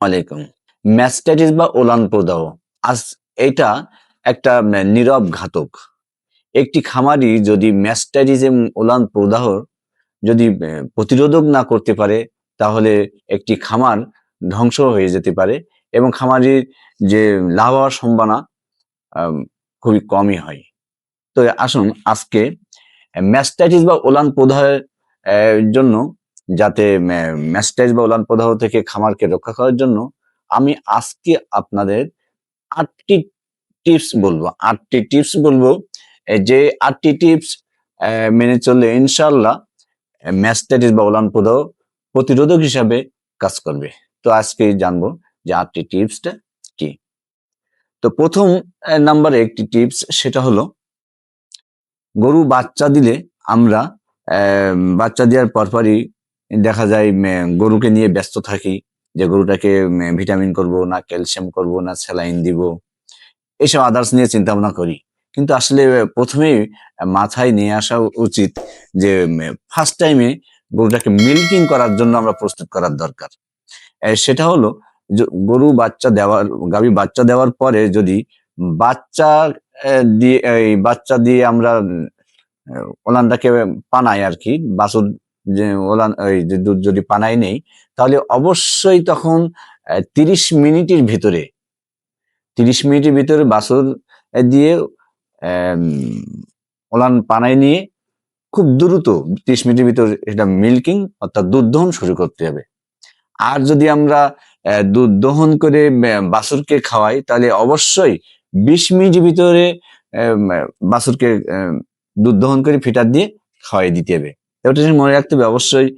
আলাইকুম। ম্যাস্টাইটিস বা ওলান প্রদাহ, আজ এটা একটা নীরব ঘাতক। একটি খামারি যদি ম্যাস্টাইটিস এবং ওলান প্রদাহর যদি প্রতিরোধক না করতে পারে, তাহলে একটি খামার ধ্বংস হয়ে যেতে পারে এবং খামারির যে লাভ হওয়ার সম্ভাবনা খুবই কমই হয়। তো আসুন আজকে ম্যাস্টাইটিস বা ওলান প্রদাহের জন্য যাতে ম্যাস্টাইটিস বা ওলান প্রদাহ থেকে খামারকে রক্ষা করার জন্য আমি আজকে আপনাদের আটটি টিপস বলব, আটটি টিপস বলব। যে আটটি টিপস মেনে চললে ইনশাল্লাহ ম্যাস্টাইটিস বা ওলান প্রদাহ প্রতিরোধক হিসাবে কাজ করবে। তো আজকে জানব যে আটটি টিপসটা কি। তো প্রথম নাম্বারে একটি টিপস, সেটা হলো গরু বাচ্চা দিলে আমরা বাচ্চা দেওয়ার পরপরই দেখা যায় গরুকে নিয়ে ব্যস্ত থাকি, যে গরুটাকে ভিটামিন করব, না ক্যালসিয়াম করব, না স্যালাইন দিব। এসব আদার্স নিয়ে চিন্তা ভাবনা করি। কিন্তু আসলে প্রথমেই মাথায় নিয়ে আসা উচিত যে ফার্স্ট টাইমে গরুটাকে মিল্কিং করার জন্য আমরা প্রস্তুত করার দরকার। সেটা হলো গরু বাচ্চা দেওয়ার, গাভী বাচ্চা দেওয়ার পরে যদি বাচ্চা দিয়ে বাচ্চা দিয়ে আমরা ওলানটাকে পানাই আর কি, বাছুর যে ওলান ওই যে দুধ যদি পানাই নেই তাহলে অবশ্যই তখন তিরিশ মিনিটের ভিতরে তিরিশ মিনিটের ভিতরে আহ, দিয়ে ওলান পানাই নিয়ে খুব দ্রুত তিরিশ মিনিটের ভিতরে এটা মিল্কিং অর্থাৎ দুধ দহন শুরু করতে হবে। আর যদি আমরা দুধ দহন করে আহ, বাছুরকে খাওয়াই তাহলে অবশ্যই বিশ মিনিটের ভিতরে আম, বাছুরকে দুধ দহন করে ফিটার দিয়ে খাওয়াই দিতে হবে। ওটা জিনিস মনে রাখতে হবে অবশ্যই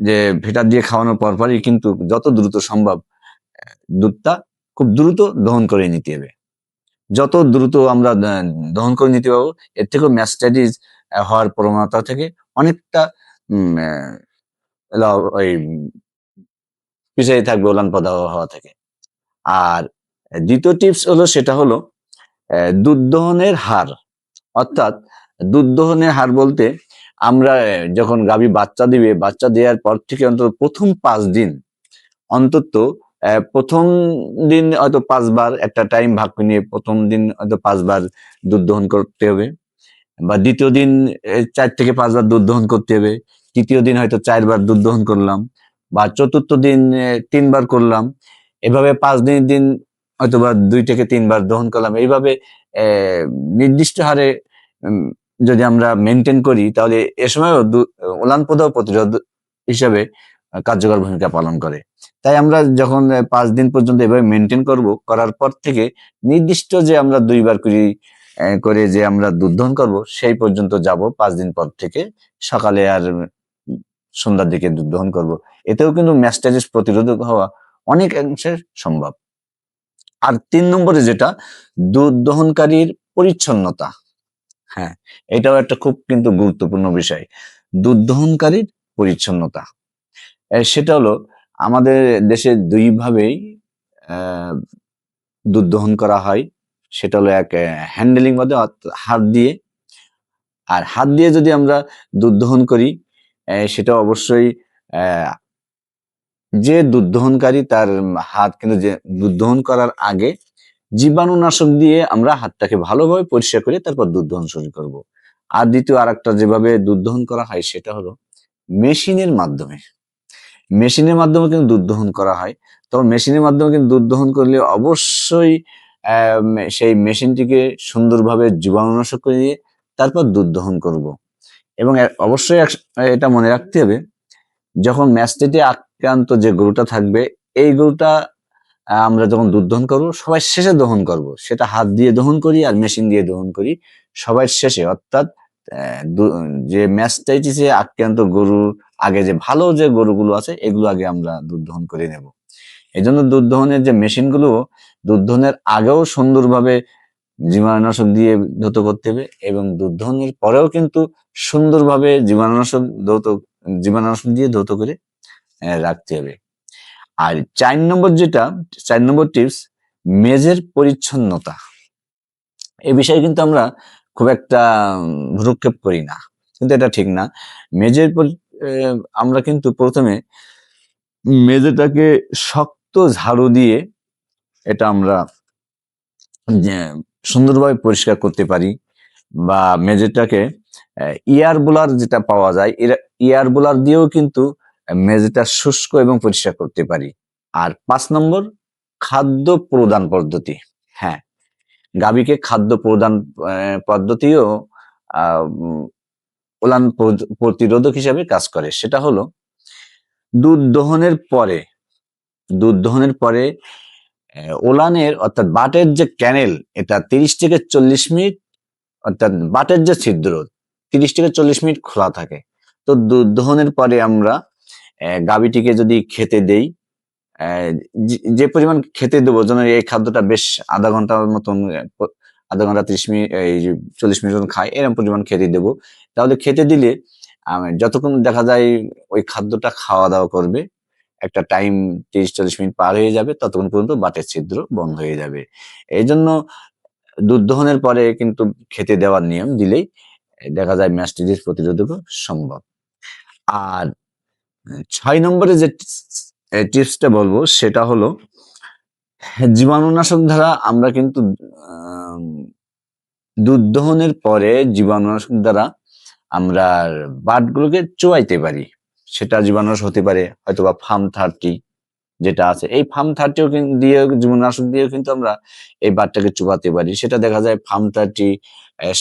যে ফিটার দিয়ে খাওয়ানোর পরপরই কিন্তু যত দ্রুত সম্ভব দুধটা খুব দ্রুত দহন করে নিতে হবে। যত দ্রুত আমরা দহন করে নিতে পারব, এর থেকেও ম্যাস্টাইটিস হওয়ার প্রবণতা থেকে অনেকটা ওই পিছিয়ে থাকবে ওলান প্রদাহ হওয়া থেকে। আর দ্বিতীয় টিপস হলো সেটা হলো দুধ দহনের হার। অর্থাৎ দুধ দহনের হার বলতে আমরা যখন গাভী বাচ্চা দিবে, বাচ্চা দেওয়ার পর থেকে অন্তত প্রথম পাঁচ দিন, অন্তত প্রথম দিন হয়তো পাঁচবার একটা টাইম ভাগ করে নিয়ে প্রথম দিন হয়তো পাঁচবার দুধ দহন করতে হবে। বা দ্বিতীয় দিন চার থেকে পাঁচবার দুধ দহন করতে হবে। তৃতীয় দিন হয়তো চারবার দুধ দহন করলাম। বা চতুর্থ দিন তিনবার করলাম। এভাবে পাঁচ দিনের দিন হয়তো বা দুই থেকে তিনবার দহন করলাম। এইভাবে নির্দিষ্ট হারে যদি আমরা মেনটেন করি, তাহলে এ সময়ও ওলান প্রদাহ প্রতিরোধ হিসাবে কার্যকর ভূমিকা পালন করে। তাই আমরা যখন পাঁচ দিন পর্যন্ত এভাবে মেনটেন করব, করার পর থেকে নির্দিষ্ট যে আমরা দুইবার করি করে যে আমরা দুধ করব, সেই পর্যন্ত যাব পাঁচ দিন পর থেকে। সকালে আর সন্ধ্যার দিকে দুধ করব। এতেও কিন্তু ম্যাস্টাইটিস প্রতিরোধক হওয়া অনেক অংশে সম্ভব। আর তিন নম্বরে যেটা দুধ দহনকারীর পরিচ্ছন্নতা। হ্যাঁ এটাও একটা খুব কিন্তু গুরুত্বপূর্ণ বিষয়। দুধ দহনকারীর পরিচ্ছন্নতা সেটা হলো আমাদের দেশে দুই ভাবেই আহ, দুধ দহন করা হয়। সেটা হলো এক হ্যান্ডেলিং অর্থাৎ হাত দিয়ে। আর হাত দিয়ে যদি আমরা দুধ দহন করি সেটা অবশ্যই যে দুধ দহনকারী তার হাত কিন্তু যে দুধ দহন করার আগে জীবাণুনাশক দিয়ে আমরা হাতটাকে ভালোভাবে পরিষ্কার করে তারপর দুধ দহন শুরু করব। আর দ্বিতীয় আর একটা যেভাবে দুধ দহন করা হয় সেটা হলো মেশিনের মাধ্যমে। মেশিনের মাধ্যমে কিন্তু দুধ দহন করা হয়। তবে মেশিনের মাধ্যমে কিন্তু দুধ দহন করলে অবশ্যই সেই মেশিনটিকে সুন্দরভাবে জীবাণুনাশক করে দিয়ে তারপর দুধ দহন করব। এবং অবশ্যই এটা মনে রাখতে হবে, যখন ম্যাস্টেটে আক্রান্ত যে গরুটা থাকবে, এই গরুটা আমরা যখন দুধ দহন করব, সবাই শেষে দহন করব। সেটা হাত দিয়ে দহন করি আর মেশিন দিয়ে দহন করি। সবাই শেষে, অর্থাৎ যে ম্যাস্টাইটিসে আক্রান্ত গরুর আগে যে ভালো যে গরুগুলো আছে, এগুলো আগে আমরা দুধ দহন করে নেব। এই জন্য দুধ দহনের যে মেশিনগুলো, দুধ দহনের আগেও সুন্দরভাবে জীবাণুনাশক দিয়ে ধৌত করতে হবে এবং দুধ দহনের পরেও কিন্তু সুন্দরভাবে জীবাণুনাশক ধৌত, জীবাণুনাশক দিয়ে ধৌত করে রাখতে হবে। আর চার নম্বর যেটা, চার নম্বর টিপস মেজের পরিচ্ছন্নতা। এ বিষয়ে কিন্তু আমরা খুব একটা ভ্রুক্ষেপ করি না। কিন্তু এটা ঠিক না। মেজের আমরা কিন্তু প্রথমে মেঝেটাকে শক্ত ঝাড়ু দিয়ে এটা আমরা সুন্দরভাবে পরিষ্কার করতে পারি বা মেঝেটাকে ইয়ার বোলার যেটা পাওয়া যায় ইয়ার বোলার দিয়েও কিন্তু মেঝেটা শুষ্ক এবং পরিষ্কার করতে পারি। আর পাঁচ নম্বর, খাদ্য প্রদান পদ্ধতি। হ্যাঁ গাভীকে খাদ্য প্রদান পদ্ধতিও ওলান প্রতিরোধক হিসাবে কাজ করে। সেটা হলো, দুধ দহনের পরে, দুধ দহনের পরে ওলানের অর্থাৎ বাটের যে ক্যানেল, এটা তিরিশ থেকে চল্লিশ মিনিট, অর্থাৎ বাটের যে ছিদ্র, তিরিশ থেকে চল্লিশ মিনিট খোলা থাকে। তো দুধ দহনের পরে আমরা গাভীটিকে যদি খেতে দেই যে- পরিমাণ খেতে দেবো, যেন এই খাদ্যটা বেশ আধা ঘণ্টার মতন আধা ঘণ্টা ত্রিশ মিনিট এই চল্লিশ মিনিট মতন খায় এরকম পরিমাণ খেতে দেবো। তাহলে খেতে দিলে যতক্ষণ দেখা যায় ওই খাদ্যটা খাওয়া দাওয়া করবে, একটা টাইম তিরিশ, চল্লিশ মিনিট পার হয়ে যাবে, ততক্ষণ পর্যন্ত বাটের ছিদ্র বন্ধ হয়ে যাবে। এই জন্য দুধ দহনের পরে কিন্তু খেতে দেওয়ার নিয়ম দিলেই, দেখা যায় ম্যাস্টিডিস প্রতিরোধক সম্ভব। আর ছয় নম্বরে যে টিপসটা বলব সেটা হলো, জীবাণুনাশক দ্বারা আমরা কিন্তু দুধ দহনের পরে জীবাণুনাশক দ্বারা আমরা বাটগুলোকে চোয়াইতে পারি। সেটা জীবাণুনাশক হতে পারে হয়তো বা ফার্ম থার্টি যেটা আছে, এই ফার্ম থার্টিও দিয়ে জীবাণুনাশক দিয়েও কিন্তু আমরা এই বাটটাকে চুবাতে পারি। সেটা দেখা যায় ফার্ম থার্টি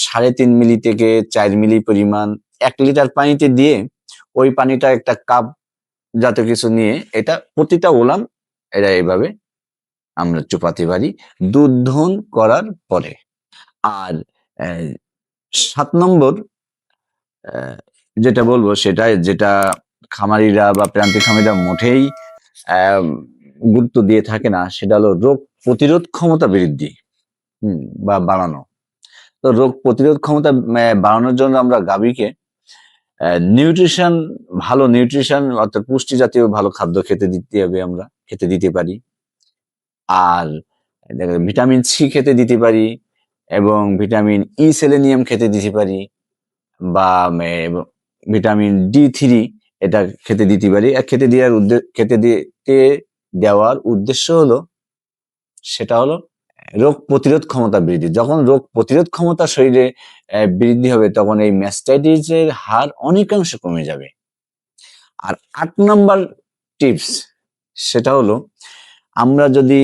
সাড়ে তিন মিলি থেকে চার মিলি পরিমাণ, এক লিটার পানিতে দিয়ে ওই পানিটা একটা কাপ জাতীয় কিছু নিয়ে এটা প্রতিটা ওলান এরা এইভাবে আমরা চুপাতে পারি। দুধ দহন করার পরে। আর সাত নম্বর যেটা বলব সেটা যেটা খামারিরা বা প্রান্তিক খামারিরা মোটেই গুরুত্ব দিয়ে থাকে না, সেটা হলো রোগ প্রতিরোধ ক্ষমতা বৃদ্ধি বা বাড়ানো। তো রোগ প্রতিরোধ ক্ষমতা বাড়ানোর জন্য আমরা গাভীকে নিউট্রিশন ভালো নিউট্রিশন অর্থাৎ পুষ্টি জাতীয় ভালো খাদ্য খেতে দিতে হবে আমরা, খেতে দিতে পারি। আর ভিটামিন সি খেতে দিতে পারি এবং ভিটামিন ই সেলেনিয়াম খেতে দিতে পারি বা ভিটামিন ডি থ্রি এটা খেতে দিতে পারি। আর খেতে দেওয়ার উদ্দেশ্য খেতে দিতে দেওয়ার উদ্দেশ্য হলো, সেটা হলো রোগ প্রতিরোধ ক্ষমতা বৃদ্ধি। যখন রোগ প্রতিরোধ ক্ষমতা শরীরে বৃদ্ধি হবে, তখন এই ম্যাস্টাইটিসের হার অনেকাংশে কমে যাবে। আর আট নাম্বার টিপস সেটা হলো, আমরা যদি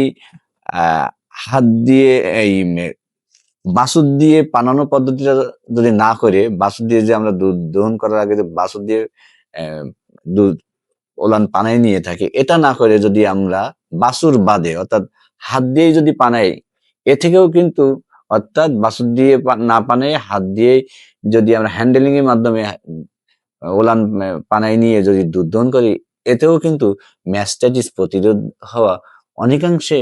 হাত দিয়ে, এই বাসুদ দিয়ে পানানো পদ্ধতিটা যদি না করে বাসুদ দিয়ে যে আমরা দুধ দহন করার আগে বাসুদ দিয়ে দুধ ওলান পানায় নিয়ে থাকি, এটা না করে যদি আমরা বাসুর বাদে, অর্থাৎ হাত দিয়ে যদি পানাই এ থেকেও কিন্তু অর্থাৎ বাসুর দিয়ে না পানে, হাত দিয়ে যদি আমরা হ্যান্ডেলিং এর মাধ্যমে ওলান পানায় নিয়ে যদি দুধ দহন করি এতেও কিন্তু ম্যাস্টাইটিস প্রতিরোধ হওয়া অনেকাংশে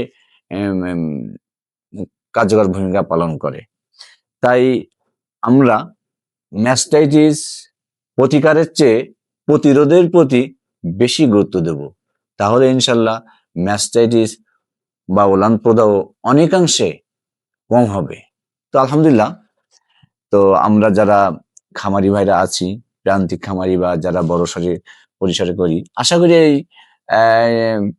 কার্যকর ভূমিকা পালন করে। তাই আমরা ম্যাস্টাইটিস প্রতিকারের চেয়ে প্রতিরোধের প্রতি বেশি গুরুত্ব দেব। তাহলে ইনশাল্লাহ ম্যাস্টাইটিস বা ওলান প্রদাহ অনেকাংশে কম হবে। তো আলহামদুলিল্লাহ, তো আমরা যারা খামারি ভাইরা আছি, প্রান্তিক খামারি বা যারা বড় সরে পরিসরে করি, আশা করি এই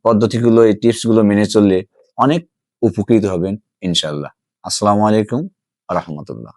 পদ্ধতিগুলো, এই টিপসগুলো মেনে চললে অনেক উপকৃত হবেন ইনশাল্লাহ আসসালামু আলাইকুম রহমতুল্লাহ।